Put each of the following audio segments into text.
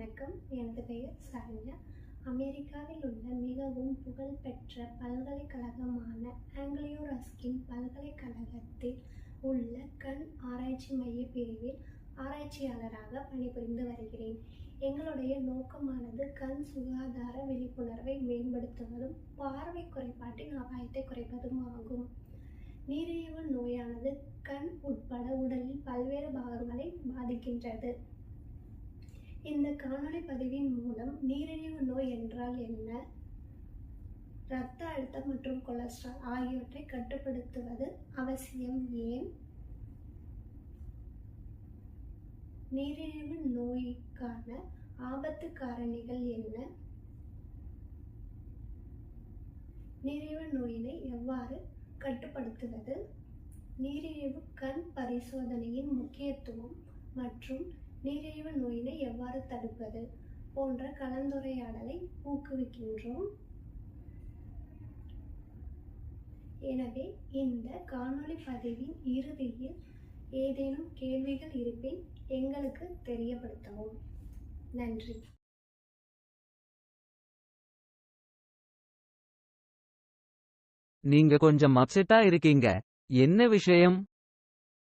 வணக்கம். எனது பெயர் சரண்யா. அமெரிக்காவில் உள்ள மிகவும் புகழ்பெற்ற பல்கலைக்கழகமான ஆங்கிலியோ ரஸ்கின் பல்கலைக்கழகத்தில் உள்ள கண் ஆராய்ச்சி மைய பிரிவில் ஆராய்ச்சியாளராக பணிபுரிந்து வருகிறேன். எங்களுடைய நோக்கமானது கண் சுகாதார விழிப்புணர்வை மேம்படுத்துவதும் பார்வை குறைபாட்டின் அபாயத்தை குறைப்பதும் ஆகும். நீரிழிவு நோயானது கண் உட்பட உடலில் பல்வேறு பாகங்களை பாதிக்கின்றது. இந்த காணொளி பதிவின் மூலம் நீரிழிவு நோய் என்றால் என்ன? இரத்த அழுத்தம் மற்றும் கொலஸ்ட்ரால் ஆகியவற்றை கட்டுப்படுத்துவது அவசியம் ஏன்? நீரிழிவு நோய்க்கான ஆபத்து காரணிகள் என்ன? நீரிழிவு நோயினை எவ்வாறு கட்டுப்படுத்துவது? நீரிழிவு கண் பரிசோதனையின் முக்கியத்துவம் மற்றும் நீரிழிவு நோயினை எவ்வாறு தடுப்பது போன்ற கலந்துரையாடலை ஊக்குவிக்கின்றோம். எனவே இந்த காணொளி பதிவின் இறுதியில் ஏதேனும் கேள்விகள் இருப்பின் எங்களுக்கு தெரியப்படுத்தவும். நன்றி. நீங்க கொஞ்சம் அப்செட்டா இருக்கீங்க. என்ன விஷயம்?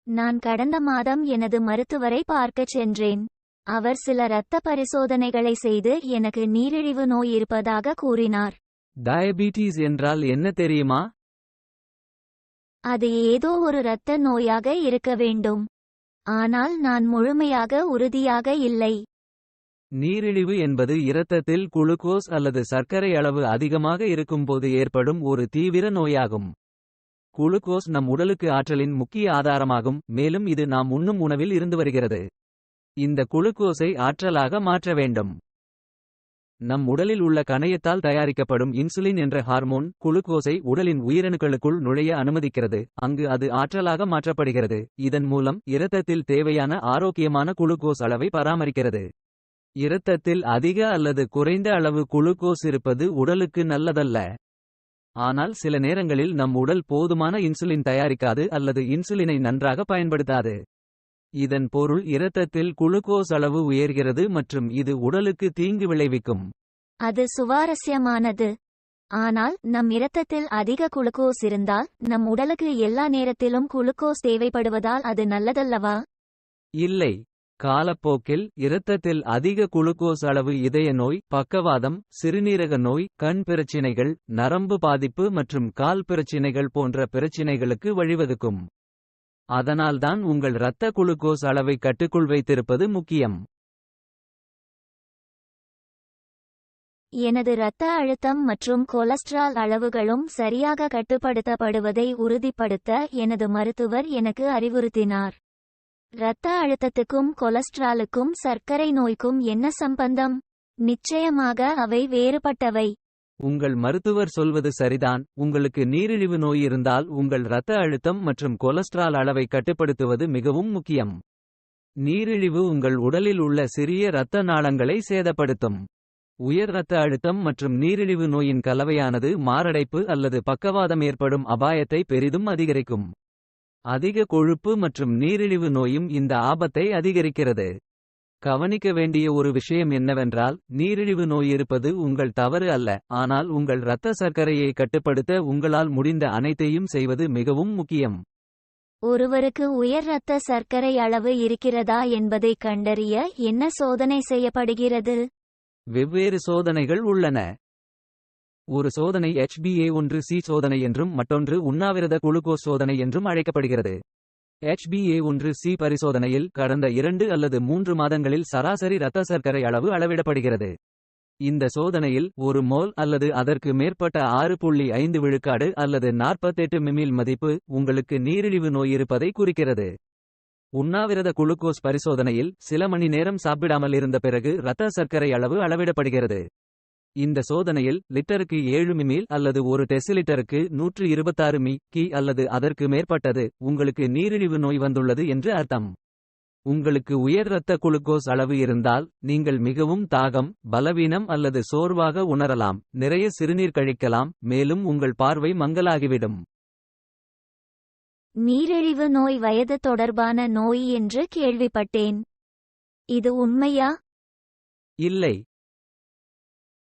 நான் கடந்த மாதம் எனது மருத்துவரை பார்க்கச் சென்றேன். அவர் சில இரத்த பரிசோதனைகளை செய்து எனக்கு நீரிழிவு நோய் இருப்பதாக கூறினார். டயபீட்டிஸ் என்றால் என்ன தெரியுமா? அது ஏதோ ஒரு இரத்த நோயாக இருக்க வேண்டும். ஆனால் நான் முழுமையாக உறுதியாக இல்லை. நீரிழிவு என்பது இரத்தத்தில் குளுக்கோஸ் அல்லது சர்க்கரை அளவு அதிகமாக இருக்கும்போது ஏற்படும் ஒரு தீவிர நோயாகும். குளுக்கோஸ் நம் உடலுக்கு ஆற்றலின் முக்கிய ஆதாரமாகும் மேலும் இது நாம் உண்ணும் உணவில் இருந்து வருகிறது. இந்த குளுக்கோஸை ஆற்றலாக மாற்ற வேண்டும். நம் உடலில் உள்ள கணையத்தால் தயாரிக்கப்படும் இன்சுலின் என்ற ஹார்மோன் குளுக்கோஸை உடலின் உயிரணுக்களுக்குள் நுழைய அனுமதிக்கிறது அங்கு அது ஆற்றலாக மாற்றப்படுகிறது. இதன் மூலம் இரத்தத்தில் தேவையான ஆரோக்கியமான குளுக்கோஸ் அளவை பராமரிக்கிறது. இரத்தத்தில் அதிக அல்லது குறைந்த அளவு குளுக்கோஸ் இருப்பது உடலுக்கு நல்லதல்ல. ஆனால் சில நேரங்களில் நம் உடல் போதுமான இன்சுலின் தயாரிக்காது அல்லது இன்சுலினை நன்றாக பயன்படுத்தாது. இதன் பொருள் இரத்தத்தில் குளுக்கோஸ் அளவு உயர்கிறது மற்றும் இது உடலுக்கு தீங்கு விளைவிக்கும். அது சுவாரஸ்யமானது. ஆனால் நம் இரத்தத்தில் அதிக குளுக்கோஸ் இருந்தால் நம் உடலுக்கு எல்லா நேரத்திலும் குளுக்கோஸ் தேவைப்படுவதால் அது நல்லதல்லவா? இல்லை. காலப்போக்கில் இரத்தத்தில் அதிக குளுக்கோஸ் அளவு இதய நோய் பக்கவாதம் சிறுநீரக நோய் கண் பிரச்சினைகள் நரம்பு பாதிப்பு மற்றும் கால் பிரச்சினைகள் போன்ற பிரச்சினைகளுக்கு வழிவகுக்கும். அதனால்தான் உங்கள் இரத்த குளுக்கோஸ் அளவை கட்டுக்குள் வைத்திருப்பது முக்கியம். எனது இரத்த அழுத்தம் மற்றும் கொலஸ்ட்ரால் அளவுகளும் சரியாக கட்டுப்படுத்தப்படுவதை உறுதிப்படுத்த எனது மருத்துவர் எனக்கு அறிவுறுத்தினார். இரத்த அழுத்தத்துக்கும் கொலஸ்ட்ராலுக்கும் சர்க்கரை நோய்க்கும் என்ன சம்பந்தம்? நிச்சயமாக அவை வேறுபட்டவை. உங்கள் மருத்துவர் சொல்வது சரிதான். உங்களுக்கு நீரிழிவு நோய் இருந்தால் உங்கள் இரத்த அழுத்தம் மற்றும் கொலஸ்ட்ரால் அளவை கட்டுப்படுத்துவது மிகவும் முக்கியம். நீரிழிவு உங்கள் உடலில் உள்ள சிறிய இரத்த நாளங்களை சேதப்படுத்தும். உயர் இரத்த அழுத்தம் மற்றும் நீரிழிவு நோயின் கலவையானது மாரடைப்பு அல்லது பக்கவாதம் ஏற்படும் அபாயத்தை பெரிதும் அதிகரிக்கும். அதிக கொழுப்பு மற்றும் நீரிழிவு நோயும் இந்த ஆபத்தை அதிகரிக்கிறது. கவனிக்க வேண்டிய ஒரு விஷயம் என்னவென்றால் நீரிழிவு நோய் இருப்பது உங்கள் தவறு அல்ல ஆனால் உங்கள் இரத்த சர்க்கரையை கட்டுப்படுத்த உங்களால் முடிந்த அனைத்தையும் செய்வது மிகவும் முக்கியம். ஒருவருக்கு உயர் இரத்த சர்க்கரை அளவு இருக்கிறதா என்பதைக் கண்டறிய என்ன சோதனை செய்யப்படுகிறது? வெவ்வேறு சோதனைகள் உள்ளன. ஒரு சோதனை HbA ஒன்று சி சோதனை என்றும் மற்றொன்று உண்ணாவிரத குளுக்கோஸ் சோதனை என்றும் அழைக்கப்படுகிறது. HbA ஒன்று சி பரிசோதனையில் கடந்த இரண்டு அல்லது மூன்று மாதங்களில் சராசரி இரத்த சர்க்கரை அளவு அளவிடப்படுகிறது. இந்த சோதனையில் ஒரு மோல் அல்லது அதற்கு மேற்பட்ட ஆறு புள்ளி ஐந்து விழுக்காடு அல்லது நாற்பத்தெட்டு மிமில் மதிப்பு உங்களுக்கு நீரிழிவு நோய் இருப்பதை குறிக்கிறது. உண்ணாவிரத குளுக்கோஸ் பரிசோதனையில் சில மணி நேரம் சாப்பிடாமல் இருந்த பிறகு இரத்த சர்க்கரை அளவு அளவிடப்படுகிறது. இந்த சோதனையில் லிட்டருக்கு ஏழு மிமீல் அல்லது ஒரு டெசிலிட்டருக்கு நூற்று இருபத்தாறு மி கி அல்லது அதற்கு மேற்பட்டது உங்களுக்கு நீரிழிவு நோய் வந்துள்ளது என்று அர்த்தம். உங்களுக்கு உயர் இரத்த குளுக்கோஸ் அளவு இருந்தால் நீங்கள் மிகவும் தாகம் பலவீனம் அல்லது சோர்வாக உணரலாம் நிறைய சிறுநீர் கழிக்கலாம் மேலும் உங்கள் பார்வை மங்கலாகிவிடும் நீரிழிவு நோய் வயது தொடர்பான நோய் என்று கேள்விப்பட்டேன். இது உண்மையா? இல்லை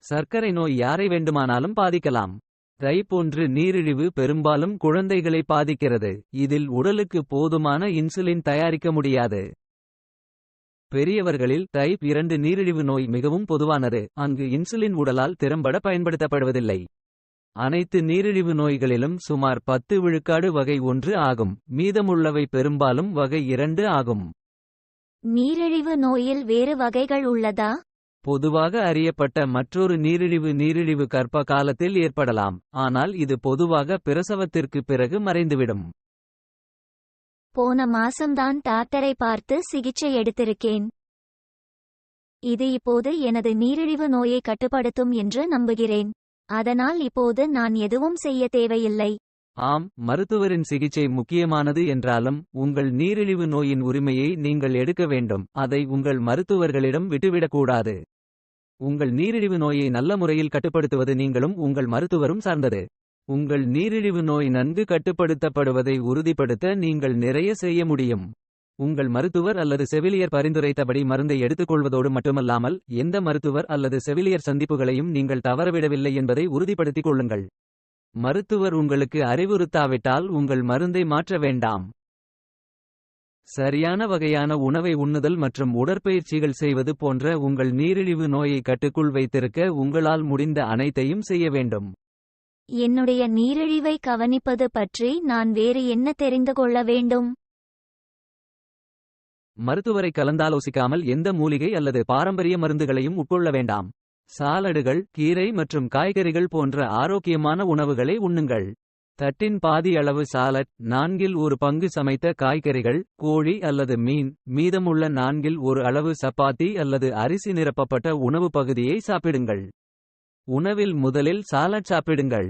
சர்க்கரை நோய் யாரை வேண்டுமானாலும் பாதிக்கலாம். டைப் ஒன்று நீரிழிவு பெரும்பாலும் குழந்தைகளை பாதிக்கிறது. இதில் உடலுக்கு போதுமான இன்சுலின் தயாரிக்க முடியாது. பெரியவர்களில் டைப் இரண்டு நீரிழிவு நோய் மிகவும் பொதுவானது. அங்கு இன்சுலின் உடலால் திறம்பட பயன்படுத்தப்படுவதில்லை. அனைத்து நீரிழிவு நோய்களிலும் சுமார் பத்து விழுக்காடு வகை ஒன்று ஆகும். மீதமுள்ளவை பெரும்பாலும் வகை இரண்டு ஆகும். நீரிழிவு நோயில் வேறு வகைகள் உள்ளதா? பொதுவாக அறியப்பட்ட மற்றொரு நீரிழிவு நீரிழிவு கர்ப்ப காலத்தில் ஏற்படலாம் ஆனால் இது பொதுவாக பிரசவத்திற்கு பிறகு மறைந்துவிடும். போன மாசம்தான் டாக்டரை பார்த்து சிகிச்சை எடுத்திருக்கேன். இது இப்போது எனது நீரிழிவு நோயை கட்டுப்படுத்தும் என்று நம்புகிறேன். அதனால் இப்போது நான் எதுவும் செய்ய தேவையில்லை. ஆம் மருத்துவரின் சிகிச்சை முக்கியமானது என்றாலும் உங்கள் நீரிழிவு நோயின் உரிமையை நீங்கள் எடுக்க வேண்டும். அதை உங்கள் மருத்துவர்களிடம் விட்டுவிடக்கூடாது உங்கள் நீரிழிவு நோயை நல்ல முறையில் கட்டுப்படுத்துவது நீங்களும் உங்கள் மருத்துவரும் சார்ந்தது. உங்கள் நீரிழிவு நோய் நன்கு கட்டுப்படுத்தப்படுவதை உறுதிப்படுத்த நீங்கள் நிறைய செய்ய முடியும். உங்கள் மருத்துவர் அல்லது செவிலியர் பரிந்துரைத்தபடி மருந்தை எடுத்துக்கொள்வதோடு மட்டுமல்லாமல் எந்த மருத்துவர் அல்லது செவிலியர் சந்திப்புகளையும் நீங்கள் தவறவிடவில்லை என்பதை உறுதிப்படுத்திக் கொள்ளுங்கள். மருத்துவர் உங்களுக்கு அறிவுறுத்தாவிட்டால் உங்கள் மருந்தை மாற்ற வேண்டாம். சரியான வகையான உணவை உண்ணுதல் மற்றும் உடற்பயிற்சிகள் செய்வது போன்ற உங்கள் நீரிழிவு நோயை கட்டுக்குள் வைத்திருக்க உங்களால் முடிந்த அனைத்தையும் செய்ய வேண்டும். என்னுடைய நீரிழிவை கவனிப்பது பற்றி நான் வேறு என்ன தெரிந்து கொள்ள வேண்டும்? மருத்துவரை கலந்தாலோசிக்காமல் எந்த மூலிகை அல்லது பாரம்பரிய மருந்துகளையும் உட்கொள்ள வேண்டாம். சாலடுகள் கீரை மற்றும் காய்கறிகள் போன்ற ஆரோக்கியமான உணவுகளை உண்ணுங்கள். தட்டின் பாதி அளவு சாலட் நான்கில் ஒரு பங்கு சமைத்த காய்கறிகள் கோழி அல்லது மீன் மீதமுள்ள நான்கில் ஒரு அளவு சப்பாத்தி அல்லது அரிசி நிரப்பப்பட்ட உணவு பகுதியை சாப்பிடுங்கள். உணவில் முதலில் சாலட் சாப்பிடுங்கள்.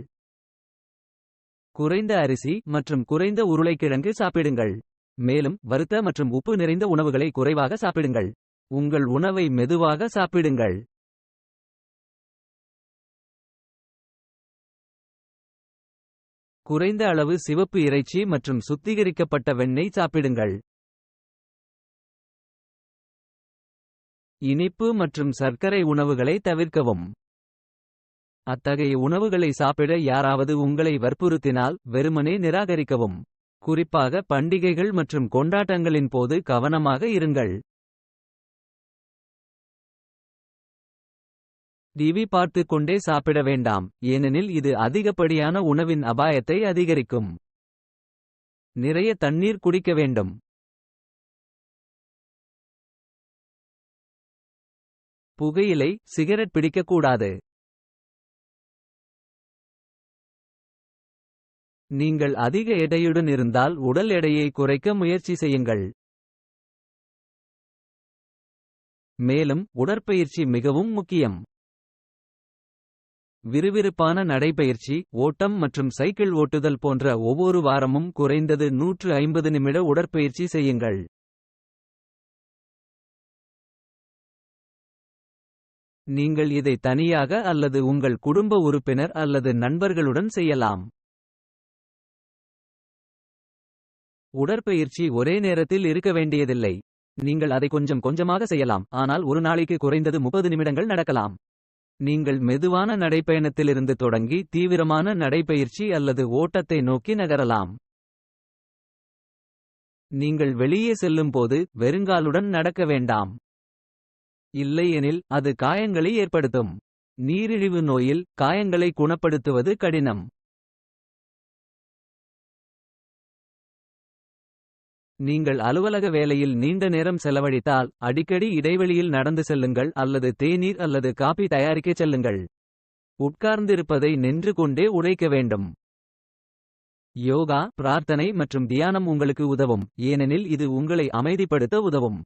குறைந்த அரிசி மற்றும் குறைந்த உருளைக்கிழங்கு சாப்பிடுங்கள். மேலும் வறுத்த மற்றும் உப்பு நிறைந்த உணவுகளை குறைவாக சாப்பிடுங்கள். உங்கள் உணவை மெதுவாக சாப்பிடுங்கள். குறைந்த அளவு சிவப்பு இறைச்சி மற்றும் சுத்திகரிக்கப்பட்ட வெண்ணெய் சாப்பிடுங்கள். இனிப்பு மற்றும் சர்க்கரை உணவுகளை தவிர்க்கவும். அத்தகைய உணவுகளை சாப்பிட யாராவது உங்களை வற்புறுத்தினால் வெறுமனே நிராகரிக்கவும். குறிப்பாக பண்டிகைகள் மற்றும் கொண்டாட்டங்களின் போது கவனமாக இருங்கள். டிவி பார்த்து கொண்டே சாப்பிட வேண்டாம் ஏனெனில் இது அதிகப்படியான உணவின் அபாயத்தை அதிகரிக்கும். நிறைய தண்ணீர் குடிக்க வேண்டும். புகையிலை சிகரெட் பிடிக்கக்கூடாது. நீங்கள் அதிக எடையுடன் இருந்தால் உடல் எடையை குறைக்க முயற்சி செய்யுங்கள். மேலும் உடற்பயிற்சி மிகவும் முக்கியம். விறுவிறுப்பான நடைபயிற்சி ஓட்டம் மற்றும் சைக்கிள் ஓட்டுதல் போன்ற ஒவ்வொரு வாரமும் குறைந்தது நூற்று ஐம்பது நிமிட உடற்பயிற்சி செய்யுங்கள். நீங்கள் இதை தனியாக அல்லது உங்கள் குடும்ப உறுப்பினர் அல்லது நண்பர்களுடன் செய்யலாம். உடற்பயிற்சி ஒரே நேரத்தில் இருக்க வேண்டியதில்லை. நீங்கள் அதை கொஞ்சம் கொஞ்சமாக செய்யலாம் ஆனால் ஒரு நாளைக்கு குறைந்தது முப்பது நிமிடங்கள் நடக்கலாம். நீங்கள் மெதுவான நடைப்பயணத்திலிருந்து தொடங்கி தீவிரமான நடைப்பயிற்சி அல்லது ஓட்டத்தை நோக்கி நகரலாம். நீங்கள் வெளியே செல்லும்போது வெறுங்காலுடன் நடக்க வேண்டாம். இல்லையெனில் அது காயங்களை ஏற்படுத்தும். நீரிழிவு நோயில் காயங்களை குணப்படுத்துவது கடினம். நீங்கள் அலுவலக வேலையில் நீண்ட நேரம் செலவழித்தால் அடிக்கடி இடைவெளியில் நடந்து செல்லுங்கள் அல்லது தேநீர் அல்லது காபி தயாரிக்கச் செல்லுங்கள். உட்கார்ந்திருப்பதை நின்று கொண்டே உழைக்க வேண்டும். யோகா பிரார்த்தனை மற்றும் தியானம் உங்களுக்கு உதவும். ஏனெனில் இது உங்களை அமைதிப்படுத்த உதவும்.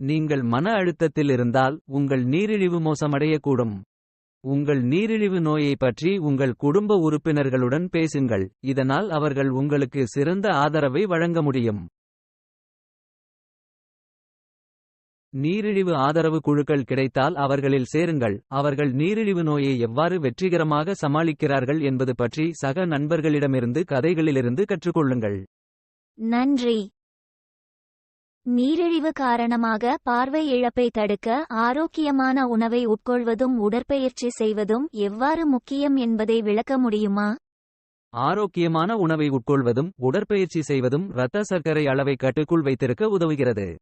நீங்கள் மன அழுத்தத்தில் இருந்தால் உங்கள் நீரிழிவு மோசமடையக்கூடும். உங்கள் நீரிழிவு நோயை பற்றி உங்கள் குடும்ப உறுப்பினர்களுடன் பேசுங்கள். இதனால் அவர்கள் உங்களுக்கு சிறந்த ஆதரவை வழங்க முடியும். நீரிழிவு ஆதரவு குழுக்கள் கிடைத்தால் அவர்களில் சேருங்கள். அவர்கள் நீரிழிவு நோயை எவ்வாறு வெற்றிகரமாக சமாளிக்கிறார்கள் என்பது பற்றி சக நண்பர்களிடமிருந்து கதைகளிலிருந்து கற்றுக்கொள்ளுங்கள். நன்றி. நீரிழிவு காரணமாக பார்வை இழப்பை தடுக்க ஆரோக்கியமான உணவை உட்கொள்வதும் உடற்பயிற்சி செய்வதும் எவ்வாறு முக்கியம் என்பதை விளக்க முடியுமா? ஆரோக்கியமான உணவை உட்கொள்வதும் உடற்பயிற்சி செய்வதும் இரத்த சர்க்கரை அளவை கட்டுக்குள் வைத்திருக்க உதவுகிறது.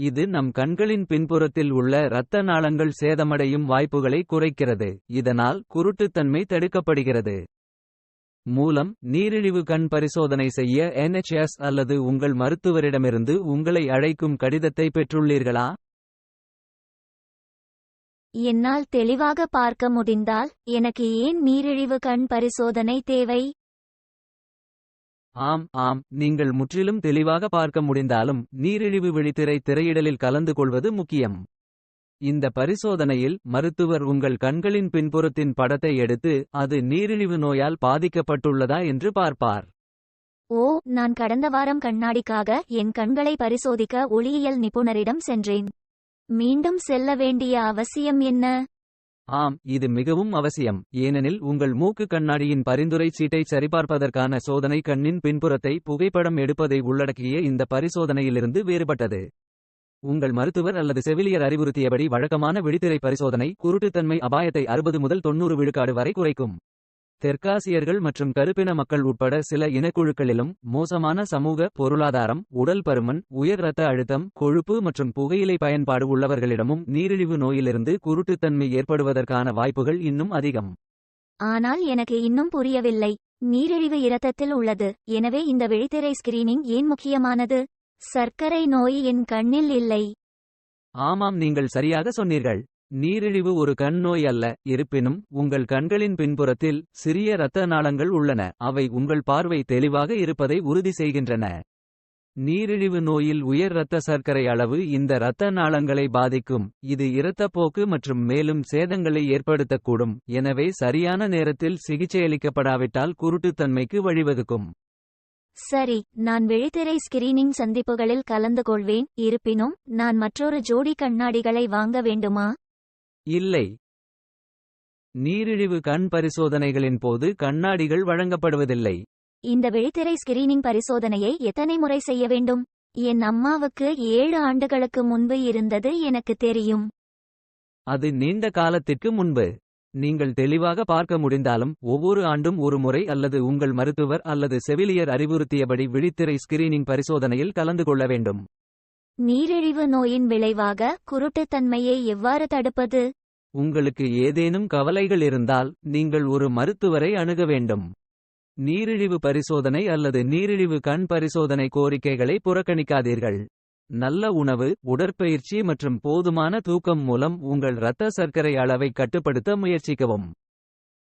இது நம் கண்களின் பின்புறத்தில் உள்ள இரத்த நாளங்கள் சேதமடையும் வாய்ப்புகளை குறைக்கிறது. இதனால் குருட்டுத்தன்மை தடுக்கப்படுகிறது. மூலம் நீரிழிவு கண் பரிசோதனை செய்ய என்எச்எஸ் அல்லது உங்கள் மருத்துவரிடமிருந்து உங்களை அழைக்கும் கடிதத்தை பெற்றுள்ளீர்களா? என்னால் தெளிவாக பார்க்க முடிந்தால் எனக்கு ஏன் நீரிழிவு கண் பரிசோதனை தேவை? ஆம் ஆம் நீங்கள் முற்றிலும் தெளிவாக பார்க்க முடிந்தாலும் நீரிழிவு விழித்திரை திரையிடலில் கலந்து கொள்வது முக்கியம். இந்த பரிசோதனையில் மருத்துவர் உங்கள் கண்களின் பின்புறத்தின் படத்தை எடுத்து அது நீரிழிவு நோயால் பாதிக்கப்பட்டுள்ளதா என்று பார்ப்பார். ஓ நான் கடந்த வாரம் கண்ணாடிக்காக என் கண்களை பரிசோதிக்க ஒளியியல் நிபுணரிடம் சென்றேன். மீண்டும் செல்ல வேண்டிய அவசியம் என்ன? ஆம் இது மிகவும் அவசியம். ஏனெனில் உங்கள் மூக்கு கண்ணாடியின் பரிந்துரை சீட்டை சரிபார்ப்பதற்கான சோதனை கண்ணின் பின்புறத்தை புகைப்படம் எடுப்பதை உள்ளடக்கிய இந்த பரிசோதனையிலிருந்து வேறுபட்டது. உங்கள் மருத்துவர் அல்லது செவிலியர் அறிவுறுத்தியபடி வழக்கமான விழித்திரை பரிசோதனை குருட்டுத்தன்மை அபாயத்தை அறுபது முதல் தொண்ணூறு விழுக்காடு வரை குறைக்கும். தெற்காசியர்கள் மற்றும் கருப்பின மக்கள் உட்பட சில இனக்குழுக்களிலும் மோசமான சமூக பொருளாதாரம் உடல் பருமன் உயர் இரத்த அழுத்தம் கொழுப்பு மற்றும் புகையிலை பயன்பாடு உள்ளவர்களிடமும் நீரிழிவு நோயிலிருந்து குருட்டுத்தன்மை ஏற்படுவதற்கான வாய்ப்புகள் இன்னும் அதிகம். ஆனால் எனக்கு இன்னும் புரியவில்லை. நீரிழிவு இரத்தத்தில் உள்ளது. எனவே இந்த விழித்திரை ஸ்கிரீனிங் ஏன் முக்கியமானது? சர்க்கரை நோய் என் கண்ணில் இல்லை. ஆமாம் நீங்கள் சரியாக சொன்னீர்கள். நீரிழிவு ஒரு கண் நோய் அல்ல இருப்பினும் உங்கள் கண்களின் பின்புறத்தில் சிறிய இரத்த நாளங்கள் உள்ளன அவை உங்கள் பார்வை தெளிவாக இருப்பதை உறுதி செய்கின்றன. நீரிழிவு நோயில் உயர் இரத்த சர்க்கரை அளவு இந்த இரத்த நாளங்களை பாதிக்கும் இது இரத்தப்போக்கு மற்றும் மேலும் சேதங்களை ஏற்படுத்தக்கூடும் எனவே சரியான நேரத்தில் சிகிச்சையளிக்கப்படாவிட்டால் குருட்டுத்தன்மைக்கு வழிவகுக்கும். சரி நான் விழித்திரை ஸ்கிரீனிங் சந்திப்புகளில் கலந்து கொள்வேன் இருப்பினும் நான் மற்றொரு ஜோடி கண்ணாடிகளை வாங்க வேண்டுமா? இல்லை. நீரிழிவு கண் பரிசோதனைகளின் போது கண்ணாடிகள் வழங்கப்படுவதில்லை. இந்த விழித்திரை ஸ்கிரீனிங் பரிசோதனையை எத்தனை முறை செய்ய வேண்டும்? என் அம்மாவுக்கு ஏழு ஆண்டுகளுக்கு முன்பு இருந்தது எனக்கு தெரியும். அது நீண்ட காலத்திற்கு முன்பு. நீங்கள் தெளிவாக பார்க்க முடிந்தாலும் ஒவ்வொரு ஆண்டும் ஒரு முறை அல்லது உங்கள் மருத்துவர் அல்லது செவிலியர் அறிவுறுத்தியபடி விழித்திரை ஸ்கிரீனிங் பரிசோதனையில் கலந்து கொள்ள வேண்டும். நீரிழிவு நோயின் விளைவாக குருட்டுத்தன்மையை எவ்வாறு தடுப்பது? உங்களுக்கு ஏதேனும் கவலைகள் இருந்தால் நீங்கள் ஒரு மருத்துவரை அணுக வேண்டும். நீரிழிவு பரிசோதனை அல்லது நீரிழிவு கண் பரிசோதனை கோரிக்கைகளை புறக்கணிக்காதீர்கள். நல்ல உணவு உடற்பயிற்சி மற்றும் போதுமான தூக்கம் மூலம் உங்கள் இரத்த சர்க்கரை அளவை கட்டுப்படுத்த முயற்சிக்கவும்.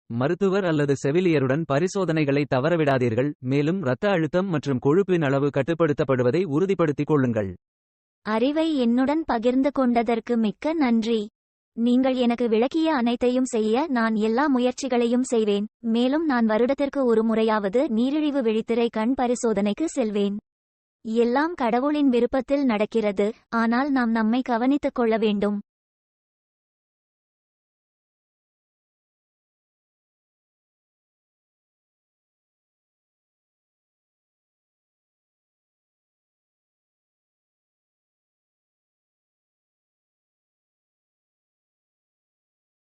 மருத்துவர் அல்லது செவிலியருடன் பரிசோதனைகளை தவறவிடாதீர்கள் மேலும் இரத்த அழுத்தம் மற்றும் கொழுப்பின் அளவு கட்டுப்படுத்தப்படுவதை உறுதிப்படுத்திக் கொள்ளுங்கள். அறிவை என்னுடன் பகிர்ந்து கொண்டதற்கு மிக்க நன்றி. நீங்கள் எனக்கு விளக்கிய அனைத்தையும் செய்ய நான் எல்லா முயற்சிகளையும் செய்வேன். மேலும் நான் வருடத்திற்கு ஒரு முறையாவது நீரிழிவு விழித்திரை கண் பரிசோதனைக்கு செல்வேன். எல்லாம் கடவுளின் விருப்பத்தில் நடக்கிறது. ஆனால் நாம் நம்மை கவனித்துக் கொள்ள வேண்டும்.